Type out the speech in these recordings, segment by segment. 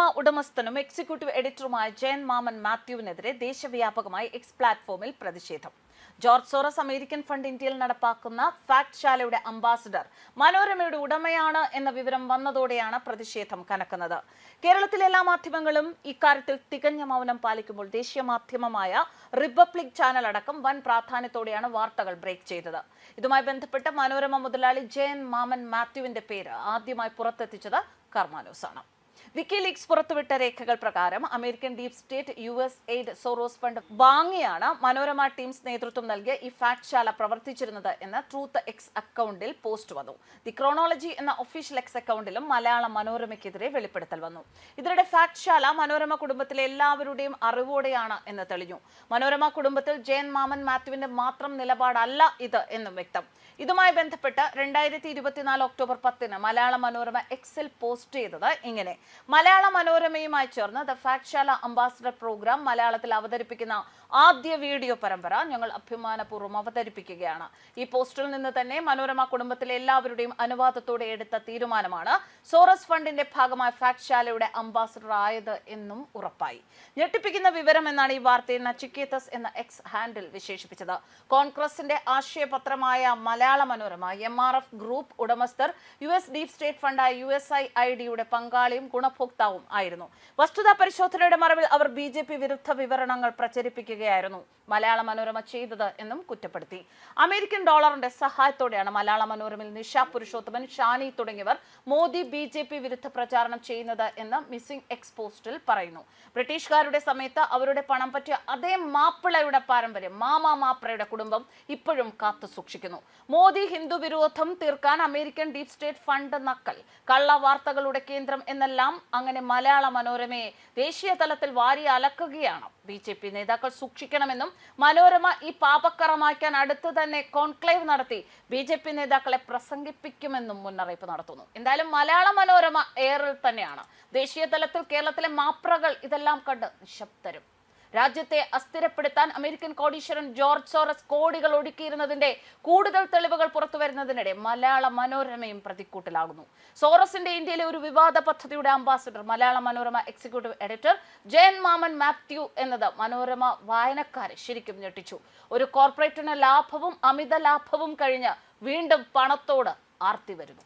മനോരമ ഉടമസ്ഥനും എക്സിക്യൂട്ടീവ് എഡിറ്ററുമായ ജയൻ മാമൻ മാത്യുവിനെതിരെ ദേശവ്യാപകമായി എക്സ് പ്ലാറ്റ്ഫോമിൽ പ്രതിഷേധം. ജോർജ് സോറസ് അമേരിക്കൻ ഫണ്ട് ഇന്ത്യയിൽ നടപ്പാക്കുന്ന ഫാക്ട് ശാലയുടെ അംബാസിഡർ മനോരമയുടെ ഉടമയാണ് എന്ന വിവരം വന്നതോടെയാണ് പ്രതിഷേധം കനക്കുന്നത്. കേരളത്തിലെ എല്ലാ മാധ്യമങ്ങളും ഇക്കാര്യത്തിൽ തികഞ്ഞ മൗനം പാലിക്കുമ്പോൾ ദേശീയ മാധ്യമമായ റിപ്പബ്ലിക് ചാനൽ അടക്കം വൻ പ്രാധാന്യത്തോടെയാണ് വാർത്തകൾ ബ്രേക്ക് ചെയ്തത്. ഇതുമായി ബന്ധപ്പെട്ട് മനോരമ മുതലാളി ജയൻ മാമൻ മാത്യുവിന്റെ പേര് ആദ്യമായി പുറത്തെത്തിച്ചത് കർമാനോസാണ്. വിക്കിലീക്സ് പുറത്തുവിട്ട രേഖകൾ പ്രകാരം American deep state U S aid Soros fund വാങ്ങിയാണ് മനോരമ ടീംസ് നേതൃത്വം നൽകിയ ഈ ഫാക്ട് ശാല പ്രവർത്തിച്ചിരുന്നത് എന്ന് ട്രൂത്ത് എക്സ് അക്കൗണ്ടിൽ പോസ്റ്റ് വന്നു. ദി ക്രോണോളജി എന്ന ഒഫീഷ്യൽ എക്സ് അക്കൗണ്ടിലും മലയാള മനോരമയ്ക്കെതിരെ വെളിപ്പെടുത്തൽ വന്നു. ഇതിനിടെ ഫാക്ട് ശാല മനോരമ കുടുംബത്തിലെ എല്ലാവരുടെയും അറിവോടെയാണ് എന്ന് തെളിഞ്ഞു. മനോരമ കുടുംബത്തിൽ ജയൻ മാമൻ മാത്യുവിന്റെ മാത്രം നിലപാടല്ല ഇത് എന്നും വ്യക്തം. ഇതുമായി ബന്ധപ്പെട്ട് രണ്ടായിരത്തി ഇരുപത്തിനാല് ഒക്ടോബർ പത്തിന് മലയാള മനോരമ എക്സിൽ പോസ്റ്റ് ചെയ്തത് ഇങ്ങനെ. മലയാള മനോരമയുമായി ചേർന്ന് ദ ഫാക്ട്ശാല അംബാസഡർ പ്രോഗ്രാം മലയാളത്തിൽ അവതരിപ്പിക്കുന്ന ആദ്യ വീഡിയോ പരമ്പര ഞങ്ങൾ അഭിമാനപൂർവം അവതരിപ്പിക്കുകയാണ്. ഈ പോസ്റ്റിൽ നിന്ന് തന്നെ മനോരമ കുടുംബത്തിലെ എല്ലാവരുടെയും അനുവാദത്തോടെ എടുത്ത തീരുമാനമാണ് സോറസ് ഫണ്ടിന്റെ ഭാഗമായ ഫാക്ട്ശാലയുടെ അംബാസഡർ ആയത് എന്നും ഉറപ്പായി. ഞെട്ടിപ്പിക്കുന്ന വിവരം എന്നാണ് ഈ വാർത്തയിൽ നച്ചിക്കേതസ് എന്ന എക്സ് ഹാൻഡിൽ വിശേഷിപ്പിച്ചത്. കോൺഗ്രസിന്റെ ആശയപത്രമായ Malayala Manorama M R F group ഉടമസ്ഥർ U S deep state ഫണ്ടായ യു എസ് ഐ ഐ ഡിയുടെ പങ്കാളിയും ഗുണഭോക്താവും ആയിരുന്നു വസ്തുതാ പരിശോധനയുടെ മറവിൽ അവർ ബി ജെ പി വിരുദ്ധ വിവരണങ്ങൾ പ്രചരിപ്പിക്കുകയായിരുന്നു. മലയാള മനോരമ ചെയ്തത് എന്നും കുറ്റപ്പെടുത്തി. അമേരിക്കൻ ഡോളറിന്റെ സഹായത്തോടെയാണ് മലയാള മനോരമയിൽ നിഷ പുരുഷോത്തമൻ ഷാനി തുടങ്ങിയവർ മോദി ബി ജെ പി വിരുദ്ധ പ്രചാരണം ചെയ്യുന്നത് എന്ന് മിസ്സിംഗ് എക്സ്പോസ്റ്റിൽ പറയുന്നു. ബ്രിട്ടീഷുകാരുടെ സമയത്ത് അവരുടെ പണം പറ്റിയ അതേ മാപ്പിളയുടെ പാരമ്പര്യം മാമാ മാപ്രയുടെ കുടുംബം ഇപ്പോഴും കാത്തു സൂക്ഷിക്കുന്നു. മോദി ഹിന്ദു വിരോധം തീർക്കാൻ അമേരിക്കൻ ഡീപ് സ്റ്റേറ്റ് ഫണ്ട് നക്കൽ കള്ള വാർത്തകളുടെ കേന്ദ്രം എന്നെല്ലാം അങ്ങനെ മലയാള മനോരമയെ ദേശീയ തലത്തിൽ വാരി അലക്കുകയാണ്. ബി ജെ പി നേതാക്കൾ സൂക്ഷിക്കണമെന്നും മനോരമ ഈ പാപക്കറ മായ്ക്കാൻ അടുത്ത് തന്നെ കോൺക്ലേവ് നടത്തി ബി ജെ പി നേതാക്കളെ പ്രസംഗിപ്പിക്കുമെന്നും മുന്നറിയിപ്പ് നടത്തുന്നു. എന്തായാലും മലയാള മനോരമ എയറിൽ തന്നെയാണ്. ദേശീയ തലത്തിൽ കേരളത്തിലെ മാപ്രകൾ ഇതെല്ലാം കണ്ട് നിശബ്ദരും. രാജ്യത്തെ അസ്ഥിരപ്പെടുത്താൻ അമേരിക്കൻ കോടീശ്വരൻ ജോർജ് സോറസ് കോടികൾ ഒടുക്കിയിരുന്നതിന്റെ കൂടുതൽ തെളിവുകൾ പുറത്തുവരുന്നതിനിടെ മലയാള മനോരമയും പ്രതിക്കൂട്ടിലാകുന്നു. സോറസിന്റെ ഇന്ത്യയിലെ ഒരു വിവാദ പദ്ധതിയുടെ ambassador Malayala Manorama executive editor Jayan മാമൻ മാത്യു എന്നത് മനോരമ വായനക്കാരെ ശരിക്കും ഞെട്ടിച്ചു. ഒരു കോർപ്പറേറ്റിന് ലാഭവും അമിത ലാഭവും കഴിഞ്ഞ് വീണ്ടും പണത്തോട് ആർത്തി വരുന്നു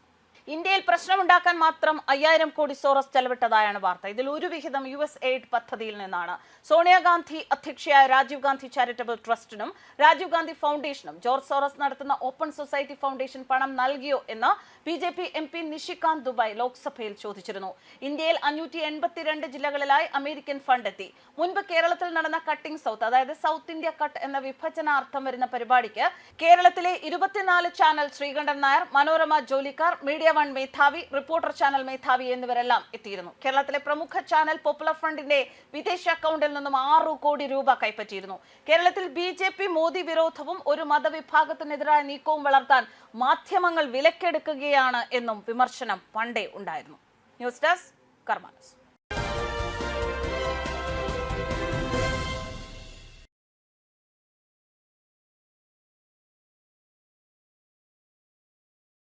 ഇന്ത്യയിൽ പ്രശ്നമുണ്ടാക്കാൻ മാത്രം അയ്യായിരം കോടി സോറസ് ചെലവിട്ടതായാണ് വാർത്ത. ഇതിൽ ഒരു വിഹിതം യു എസ് എയ്ഡ് പദ്ധതിയിൽ നിന്നാണ്. സോണിയാഗാന്ധി അധ്യക്ഷയായ രാജീവ് ഗാന്ധി ചാരിറ്റബിൾ ട്രസ്റ്റിനും രാജീവ് ഗാന്ധി ഫൗണ്ടേഷനും ജോർജ് സോറസ് നടത്തുന്ന ഓപ്പൺ സൊസൈറ്റി ഫൗണ്ടേഷൻ പണം നൽകിയോ എന്ന് B J P M P Nishikant Dubey ലോക്സഭയിൽ ചോദിച്ചിരുന്നു. ഇന്ത്യയിൽ അഞ്ഞൂറ്റി എൺപത്തിരണ്ട് ജില്ലകളിലായി അമേരിക്കൻ ഫണ്ട് എത്തി. മുൻപ് കേരളത്തിൽ നടന്ന കട്ടിംഗ് സൗത്ത് അതായത് സൗത്ത് ഇന്ത്യ കട്ട് എന്ന വിഭജനാർത്ഥം വരുന്ന പരിപാടിക്ക് കേരളത്തിലെ ഇരുപത്തിനാല് ചാനൽ ശ്രീകണ്ഠൻ നായർ മനോരമ ജോലിക്കാർ മീഡിയ വൺ മേധാവി റിപ്പോർട്ടർ ചാനൽ മേധാവി എന്നിവരെല്ലാം എത്തിയിരുന്നു. കേരളത്തിലെ പ്രമുഖ ചാനൽ പോപ്പുലർ ഫ്രണ്ടിന്റെ വിദേശ അക്കൗണ്ടിൽ നിന്നും ആറു കോടി രൂപ കൈപ്പറ്റിയിരുന്നു. കേരളത്തിൽ ബി ജെ പി മോദി വിരോധവും ഒരു മതവിഭാഗത്തിനെതിരായ നീക്കവും വളർത്താൻ മാധ്യമങ്ങൾ വിലക്കെടുക്കുകയാണ് എന്നും വിമർശനം പണ്ടേ ഉണ്ടായിരുന്നു. News desk കർമാനസ്